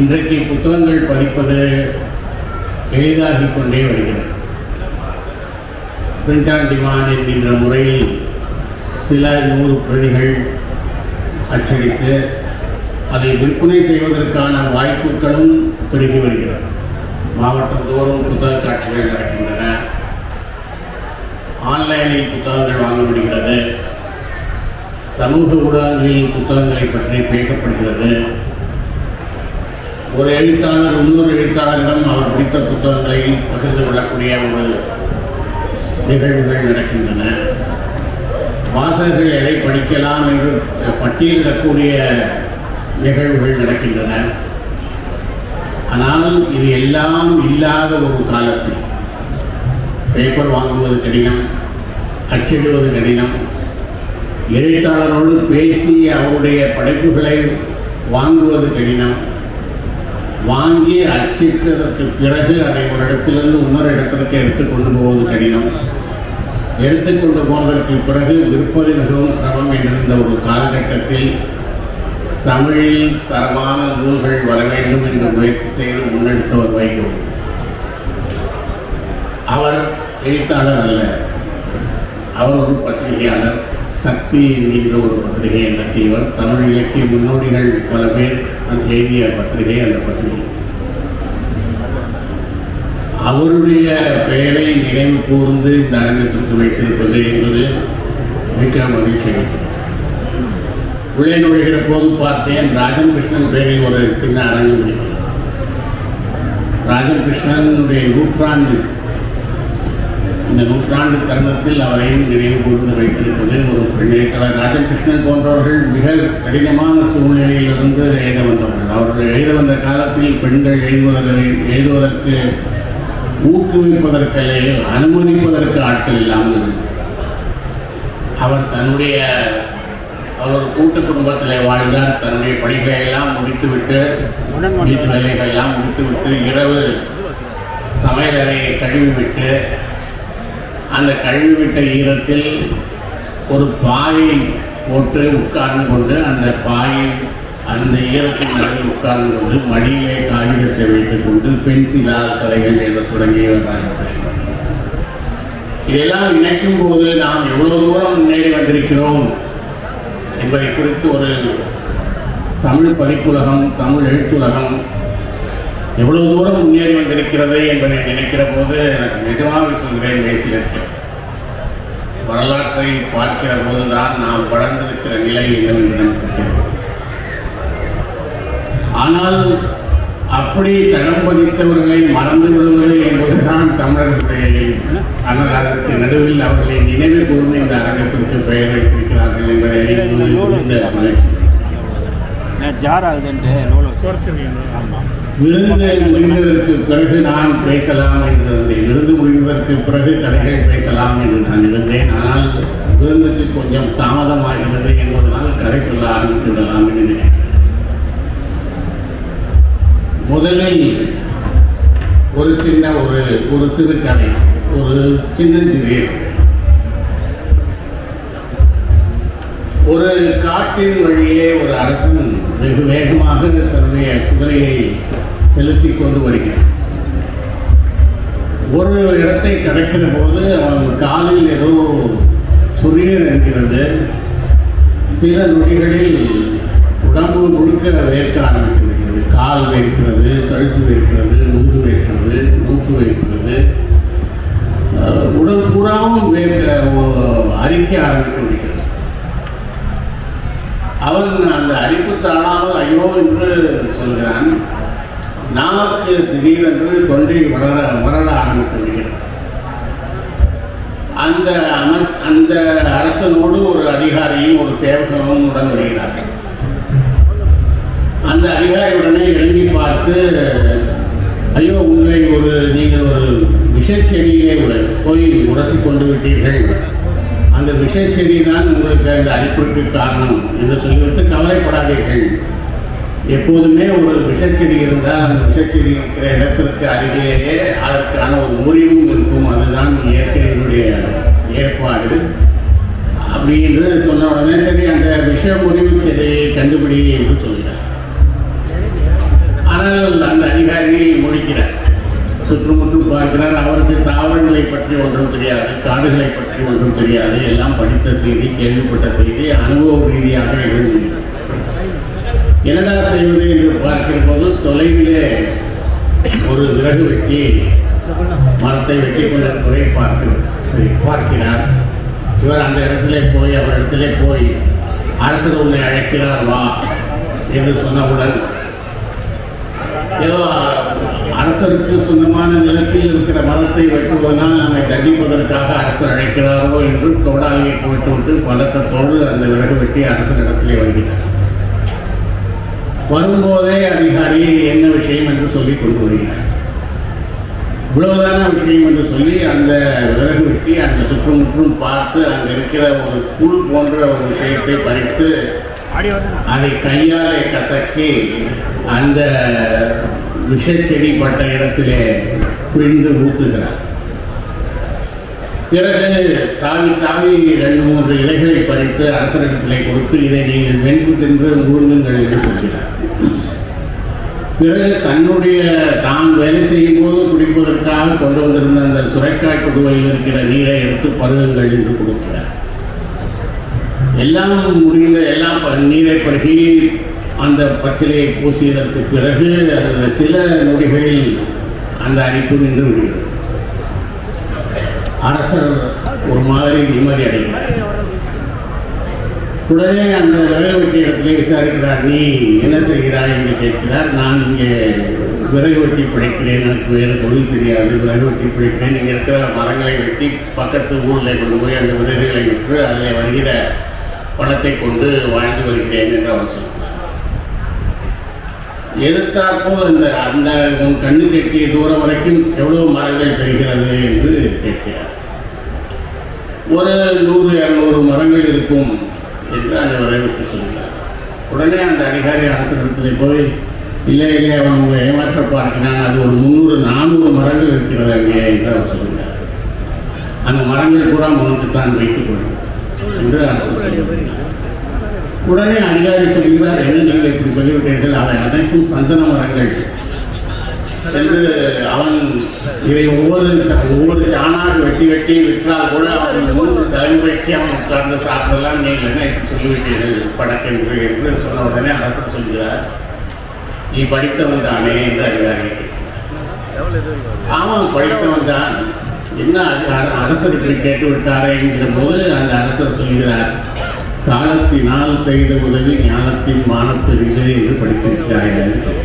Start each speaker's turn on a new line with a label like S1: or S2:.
S1: இன்றைக்கு புத்தகங்கள் படிப்பது எளிதாகி கொண்டே வருகிறது. பிரிண்ட் ஆன் டிமாண்ட் என்கின்ற முறையில் சில நூறு பிரதிகள் அச்சடித்து அதை விற்பனை செய்வதற்கான வாய்ப்புகளும் பெருகி வருகிறது. மாவட்டம் தோறும் புத்தக காட்சிகள் நடக்கின்றன. ஆன்லைனில் புத்தகங்கள் வாங்கப்படுகிறது. சமூக ஊடகங்களில் புத்தகங்களை பற்றி பேசப்படுகிறது. ஒரு எழுத்தாளர் இன்னொரு எழுத்தாளரிடம் அவர் பிடித்த புத்தகங்களை பகிர்ந்து கொள்ளக்கூடிய ஒரு நிகழ்வுகள் நடக்கின்றன. வாசகர்கள் எதை படிக்கலாம் என்று பட்டியலிடக்கூடிய நிகழ்வுகள் நடக்கின்றன. ஆனால் இது எல்லாம் இல்லாத ஒரு காலத்தில். பேப்பர் வாங்குவது கடினம் அச்சிடுவது கடினம். எழுத்தாளரோடு பேசி அவருடைய படைப்புகளை வாங்குவது கடினம். வாங்கி அச்சிட்டதற்கு பிறகு அதை ஒரு இடத்திலிருந்து இன்னொரு இடத்திற்கு எடுத்துக்கொண்டு போவது கடினம். எடுத்துக்கொண்டு போவதற்கு பிறகு விற்பது மிகவும் சிரமம் என்றிருந்த ஒரு காலகட்டத்தில் தமிழில் தரமான நூல்கள் வர வேண்டும் என்று முயற்சி செய்து முன்னெடுத்தவர் வைகோ. அவர் எழுத்தாளர் அல்ல. அவர் ஒரு பத்திரிகையாளர். சக்தி என்கின்ற ஒரு பத்திரிகை நடத்தியவர் தமிழ் இலக்கிய முன்னோடிகள் பல பேர் அந்த எழுதிய பத்திரிகை அந்த பத்திரிகை. அவருடைய பெயரை நினைவு கூர்ந்து இந்த அரங்கத்திற்கு வைத்திருப்பது என்பது மிக மகிழ்ச்சி அளிக்கிறது. உள்ளே நுழைகிற போது பார்த்தேன் ராஜன் கிருஷ்ணன் பேரில் ஒரு சின்ன அரங்கம் இருக்கிறது. ராஜன் கிருஷ்ணனுடைய நூற்றாண்டு இந்த நூற்றாண்டு தருணத்தில் அவரையும் நினைவு கூர்ந்து வைத்திருப்பது ஒரு பெண்ணேற்றவர் ராஜகிருஷ்ணன் போன்றவர்கள் மிக கடினமான சூழ்நிலையிலிருந்து எழுத வந்தவர்கள். அவர்கள் எழுத வந்த காலத்தில் பெண்கள் எழுதுவதற்கு எழுதுவதற்கு ஊக்குவிப்பதற்கு அனுமதிப்பதற்கு ஆட்கள் இல்லாமல் இருந்தது. அவர் தன்னுடைய அவர் ஒரு கூட்டு குடும்பத்தில் வாழ்ந்தார். தன்னுடைய படிப்பை எல்லாம் முடித்துவிட்டு வீட்டு வேலைகள் எல்லாம் முடித்துவிட்டு இரவு சமையலறையை கழுவிவிட்டு அந்த கழுவிவிட்ட ஈரத்தில் ஒரு பாயை போட்டு உட்கார்ந்து கொண்டு அந்த பாயை அந்த ஈரத்தின் நடுவில் உட்கார்ந்து கொண்டு மடியிலே காகிதத்தை வைத்துக் கொண்டு பென்சிலால் கலைகள் என்று தொடங்கியவர் இதெல்லாம் நினைக்கும் போது நாம் எவ்வளவு தூரம் முன்னேறி வந்திருக்கிறோம் என்பதை குறித்து ஒரு தமிழ் பதிப்புலகம் தமிழ் எழுத்துலகம் எவ்வளவு தூரம் முன்னேறி வந்திருக்கிறது என்பதை நினைக்கிற போது எனக்கு நிஜமாக சொல்கிறேன் பேசியிருக்கிறேன் வரலாற்றை பார்க்கிற போதுதான் நாம் வளர்ந்திருக்கிற நிலை என்னவென்று ஆனால் அப்படி தடம் பதித்தவர்களை மறந்து விடுவது என்பதுதான் தமிழர்களுடைய அன்னதாரத்தின் நடுவில் அவர்களை நினைவு கூர்ந்து இந்த அரங்கத்திற்கு பெயர் வைத்திருக்கிறார்கள் என்பதை அறிந்து மகிழ்ச்சி.
S2: ஜார் ஆகுதுன்ட்டு நூல் ஆமாம்
S1: விருந்து முடிந்ததற்கு பிறகு நான் பேசலாம் என்று இருந்தேன் விருந்து முடிந்ததற்கு பிறகு கதைகள் பேசலாம் என்று நான் இருந்தேன். ஆனால் விருந்துக்கு கொஞ்சம் தாமதமாகிறது என்பதனால் கதை சொல்ல ஆரம்பித்து விடலாம் என்று முதலில் ஒரு சின்ன ஒரு ஒரு சிறு கதை ஒரு சின்னஞ்சிறிய ஒரு காட்டின் வழியே ஒரு அரசன் வெகு வேகமாக தன்னுடைய குதிரையை செலுத்தி கொண்டு வருகிறான். ஒரு இடத்தை கடக்கிற போது அவன் காலில் ஏதோ சுரீர் என்கிறது. சில நொடிகளில் உடம்பு முழுக்க வேர்க்க ஆரம்பிக்கிறது கால் வைக்கிறது கழுத்து வைக்கிறது முதுகு வைக்கிறது மூக்கு வைக்கிறது அஹ், உடல் பூராவும் வேர்க்க அரிக்க ஆரம்பித்து விடுகிறது அவன் அந்த அரிப்பு தாழாமல் ஐயோ என்று சொல்கிறான். நாக்கு திடீரென்று தொண்டை வளர வளர ஆரம்பித்து விடுகிறது அந்த அமர் அந்த அரசனோடு ஒரு அதிகாரியும் ஒரு சேவகனும் உடன் வருகிறார்கள் அந்த அதிகாரி உடனே இறங்கி பார்த்து ஐயோ உங்களை ஒரு நீங்கள் ஒரு விஷச்செடியிலே உள்ள- போய் உரசி கொண்டு விட்டீர்கள். அந்த விஷச்செடி தான் உங்களுக்கு அந்த அரிப்பிற்கு காரணம் என்று சொல்லிவிட்டு கவலைப்படாதீர்கள். எப்போதுமே ஒரு விஷச்செடி இருந்தால் அந்த விஷச்செடி இருக்கிற இடத்திற்கு அருகிலேயே அதற்கான ஒரு முறிவும் இருக்கும். அதுதான் இயற்கையினுடைய ஏற்பாடு. அப்படின்னு சொன்ன உடனே சரி அந்த விஷ முறிவு செடியை கண்டுபிடி என்று சொல்கிறார். ஆனால் அந்த அதிகாரி முடிக்கிறார். சுற்றுமுற்றும் பார்க்கிறார். அவருக்கு தாவரங்களை பற்றி ஒன்றும் தெரியாது காடுகளை பற்றி ஒன்றும் தெரியாது. எல்லாம் படித்த செய்தி கேள்விப்பட்ட செய்தி அனுபவ ரீதியாக எழுதுகிறார் என்னடா செய்வது என்று பார்க்கிற போது தொலைவிலே ஒரு விறகு வெட்டி மரத்தை வெட்டி கொண்டிருப்பதை பார்க்கிறார் பார்க்கிறார். இவர் அந்த இடத்துல போய் அவர் இடத்துல போய் அரசர் உன்னை அழைக்கிறார் வா என்று சொன்னவுடன் ஏதோ அரசருக்கு சொந்தமான நிலத்தில் இருக்கிற மரத்தை வெட்டுவதனால் நம்மை தண்டிப்பதற்காக அரசர் அழைக்கிறாரோ என்று தோடாலியை போட்டுவிட்டு பதட்டத்தோடு அந்த விறகு வெட்டி அரசரிடத்திலே வருகிறார். வரும்போதே அதிகாரி என்ன விஷயம் என்று சொல்லி கொண்டு வருகிறார் இவ்வளவுதான விஷயம் என்று சொல்லி அந்த விறகு வெட்டி அந்த சுற்றுமுற்றும் பார்த்து அங்கே இருக்கிற ஒரு புல் போன்ற ஒரு விஷயத்தை பறித்து அதை கையாலே கசக்கி அந்த விஷச்செடி பட்ட இடத்திலே பிழிந்து ஊத்துகிறார். பிறகு தாவி தாவி ரெண்டு மூன்று இலைகளை பறித்து அரசரிடத்திலே கொடுத்து இதை நீங்கள் வென்று தின்று முழுங்குங்கள் என்று சொல்கிறார். பிறகு தன்னுடைய தான் வேலை செய்யும் போது குடிப்பதற்காக கொண்டு வந்திருந்த அந்த சுரைக்காய் குடுவையில் இருக்கிற நீரை எடுத்து பருகுங்கள் என்று கொடுக்கிறார். எல்லாம் முடிந்த எல்லாம் ப- நீரை பருகி அந்த பச்சிலையை பூசியதற்கு பிறகு அந்த சில நொடிகளில் அந்த அரிப்பு நின்று விடுகிறது. அரசர் ஒரு மாதிரி நிம்மதி அடைகிறார். உடனே அந்த விறகு வெட்டி இடத்துல விசாரிக்கிறார் நீ என்ன செய்கிறாய்? என்று கேட்கிறார். நான் இங்கே விறகு வெட்டி பிழைக்கிறேன் எனக்கு வேறு தொழில் தெரியாது. விறகு வெட்டி பிழைக்கிறேன் இங்கே இருக்கிற மரங்களை வெட்டி பக்கத்து ஊரில் கொண்டு போய் அந்த விறகுகளை விற்று அதில் வருகிற பணத்தை கொண்டு வாழ்ந்து வருகிறேன் என்று அவர் சொன்னார் எதிர்த்தாற்போல் அந்த அந்த உன் கண்ணு கெட்டிய தூரம் வரைக்கும் எவ்வளவு மரங்கள் பெறுகிறது என்று கேட்கிறார். ஒரு நூறு இரநூறு மரங்கள் இருக்கும் என்று அந்த வரைவுக்கு சொல்கிறார். உடனே அந்த அதிகாரி அரசிடத்தில் போய் இல்லை இல்லை அவன் உங்களை ஏமாற்ற பார்க்கிறான். அது ஒரு முந்நூறு நானூறு மரங்கள் இருக்கிறது அங்கே என்று அவர் சொல்கிறார். அந்த மரங்கள் பூரா உனக்கு தான் வைத்துக் கொள்ளும் என்று அரசர் சொல்கிறார். உடனே அதிகாரி சொல்கிறார் என்ன நீங்கள் இப்படி சொல்லிவிட்டீர்கள்? அவை அனைத்தும் சந்தன மரங்கள் என்று அவன் இவை ஒவ்வொரு ஒவ்வொரு சாணாக வெட்டி வெட்டி விற்றால் கூட அவன் ஒவ்வொரு தலைமுறைக்கு அவன் உட்கார்ந்து சாப்பிடலாம். நீங்கள் என்ன சொல்லிவிட்டீர்கள்? படக்கென்று என்று சொன்ன உடனே அரசர் சொல்கிறார் நீ படித்தவன் தானே? என்று அதிகாரி ஆமாம் படித்தவன் தான். என்ன அரசர் இப்படி கேட்டு விட்டாரே என்கிற போது அந்த அரசர் சொல்கிறார் காலத்தினால் செய்த உதவி ஞானத்தின் மானப்பெரிசே என்று படித்திருக்கிறார்கள்.